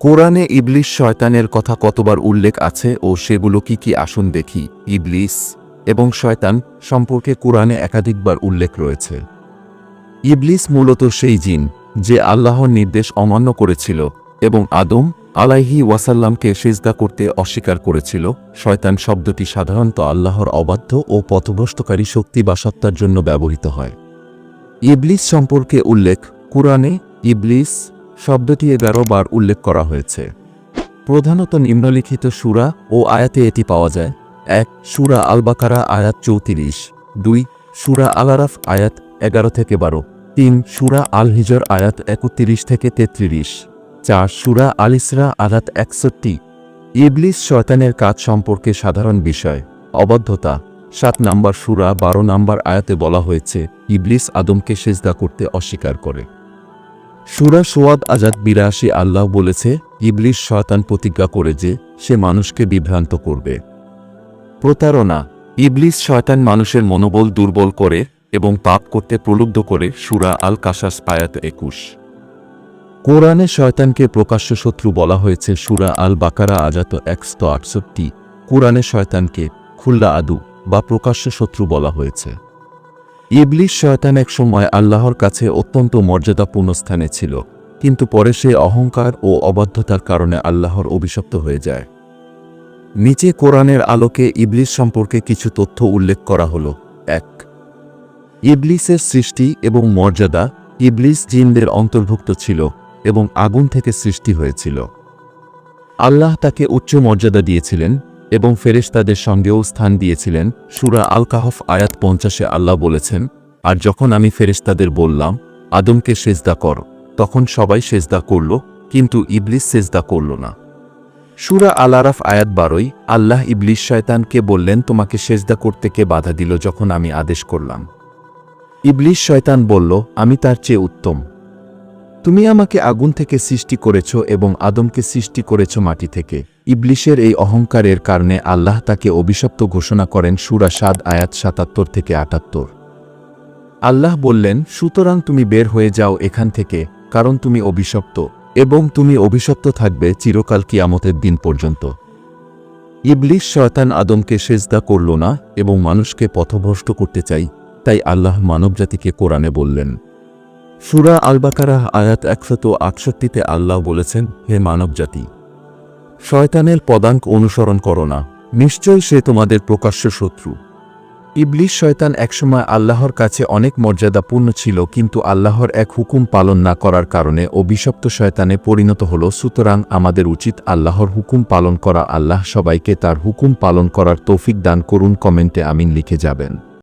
কোরআনে ইবলিশ শয়তানের কথা কতবার উল্লেখ আছে ও সেগুলো কি কি আসুন দেখি? ইবলিস এবং শয়তান সম্পর্কে কোরআনে একাধিকবার উল্লেখ রয়েছে। ইবলিস মূলত সেই জিন যে আল্লাহর নির্দেশ অমান্য করেছিল এবং আদম আলাইহি ওয়াসাল্লামকে সেজদা করতে অস্বীকার করেছিল। শয়তান শব্দটি সাধারণত আল্লাহর অবাধ্য ও পথভ্রষ্টকারী শক্তি বা সত্তার জন্য ব্যবহৃত হয়। ইবলিস সম্পর্কে উল্লেখ, কুরআনে ইবলিস শব্দটি এগারো বার উল্লেখ করা হয়েছে। প্রধানত নিম্নলিখিত সুরা ও আয়াতে এটি পাওয়া যায়। এক, সুরা আল বাকারা আয়াত চৌত্রিশ। দুই, সুরা আল আরাফ আয়াত এগারো থেকে বারো। তিন, সুরা আল হিজর আয়াত একত্রিশ থেকে তেত্রিশ। চার, সুরা আল ইসরা আয়াত একষট্টি। ইবলিস শয়তানের কাজ সম্পর্কে সাধারণ বিষয়। অবাধ্যতা। সাত নাম্বার সুরা, বারো নাম্বার আয়াতে বলা হয়েছে, ইবলিস আদমকে সেজদা করতে অস্বীকার করে। সুরা সোয়াদ আজাদ বিরাশি আল্লাহ বলেছে ইবলিশ শয়তান প্রতিজ্ঞা করে যে সে মানুষকে বিভ্রান্ত করবে। প্রতারণা, ইবলিস শয়তান মানুষের মনোবল দুর্বল করে এবং পাপ করতে প্রলুব্ধ করে সুরা আল কাসাস পায়াত একুশ। কোরআনে শয়তানকে প্রকাশ্য শত্রু বলা হয়েছে, সুরা আল বাকারা আজাত একশো আটষট্টি। কোরআনে শয়তানকে খুল্লা আদু বা প্রকাশ্য শত্রু বলা হয়েছে। ইবলিশ শয়তান এক সময় আল্লাহর কাছে অত্যন্ত মর্যাদাপূর্ণ স্থানে ছিল, কিন্তু পরে সে অহংকার ও অবাধ্যতার কারণে আল্লাহর অভিশপ্ত হয়ে যায়। নিচে কোরআনের আলোকে ইবলিস সম্পর্কে কিছু তথ্য উল্লেখ করা হল। এক, ইবলিসের সৃষ্টি এবং মর্যাদা ইবলিস জিনদের অন্তর্ভুক্ত ছিল এবং আগুন থেকে সৃষ্টি হয়েছিল। আল্লাহ তাকে উচ্চ মর্যাদা দিয়েছিলেন এবং ফেরেশতাদের সঙ্গেও স্থান দিয়েছিলেন। সুরা আল কাহফ আয়াত পঞ্চাশে আল্লাহ বলেছেন, আর যখন আমি ফেরেশতাদের বললাম, আদমকে সেজদা কর তখন সবাই সেজদা করল, কিন্তু ইবলিস সেজদা করল না। সুরা আল আরাফ আয়াত বারোই, আল্লাহ ইবলিস শয়তানকে বললেন, তোমাকে সেজদা করতে কে বাধা দিল যখন আমি আদেশ করলাম? ইবলিস শয়তান বলল, আমি তার চেয়ে উত্তম। তুমি আমাকে আগুন থেকে সৃষ্টি করেছ এবং আদমকে সৃষ্টি করেছ মাটি থেকে। ইবলিশের এই অহংকারের কারণে আল্লাহ তাকে অভিশপ্ত ঘোষণা করেন সুরা সাদ, আয়াত সাতাত্তর থেকে আটাত্তর। আল্লাহ বললেন, সুতরাং তুমি বের হয়ে যাও এখান থেকে, কারণ তুমি অভিশপ্ত, এবং তুমি অভিশপ্ত থাকবে চিরকাল কিয়ামতের দিন পর্যন্ত। ইবলিশ শয়তান আদমকে সেজদা করল না, এবং মানুষকে পথভ্রষ্ট করতে চাই, তাই আল্লাহ মানবজাতিকে কোরআনে বললেন। সুরা আলবাকারাহ আয়াত একশত আটষট্টিতে আল্লাহ বলেছেন, হে মানবজাতি, শয়তানের পদাঙ্ক অনুসরণ করো না। নিশ্চয়ই সে তোমাদের প্রকাশ্য শত্রু। ইবলিশ শয়তান একসময় আল্লাহর কাছে অনেক মর্যাদাপূর্ণ ছিল, কিন্তু আল্লাহর এক হুকুম পালন না করার কারণে অভিশপ্ত শয়তানে পরিণত হল। সুতরাং আমাদের উচিত আল্লাহর হুকুম পালন করা। আল্লাহ সবাইকে তার হুকুম পালন করার তৌফিক দান করুন। কমেন্টে আমিন লিখে যাবেন।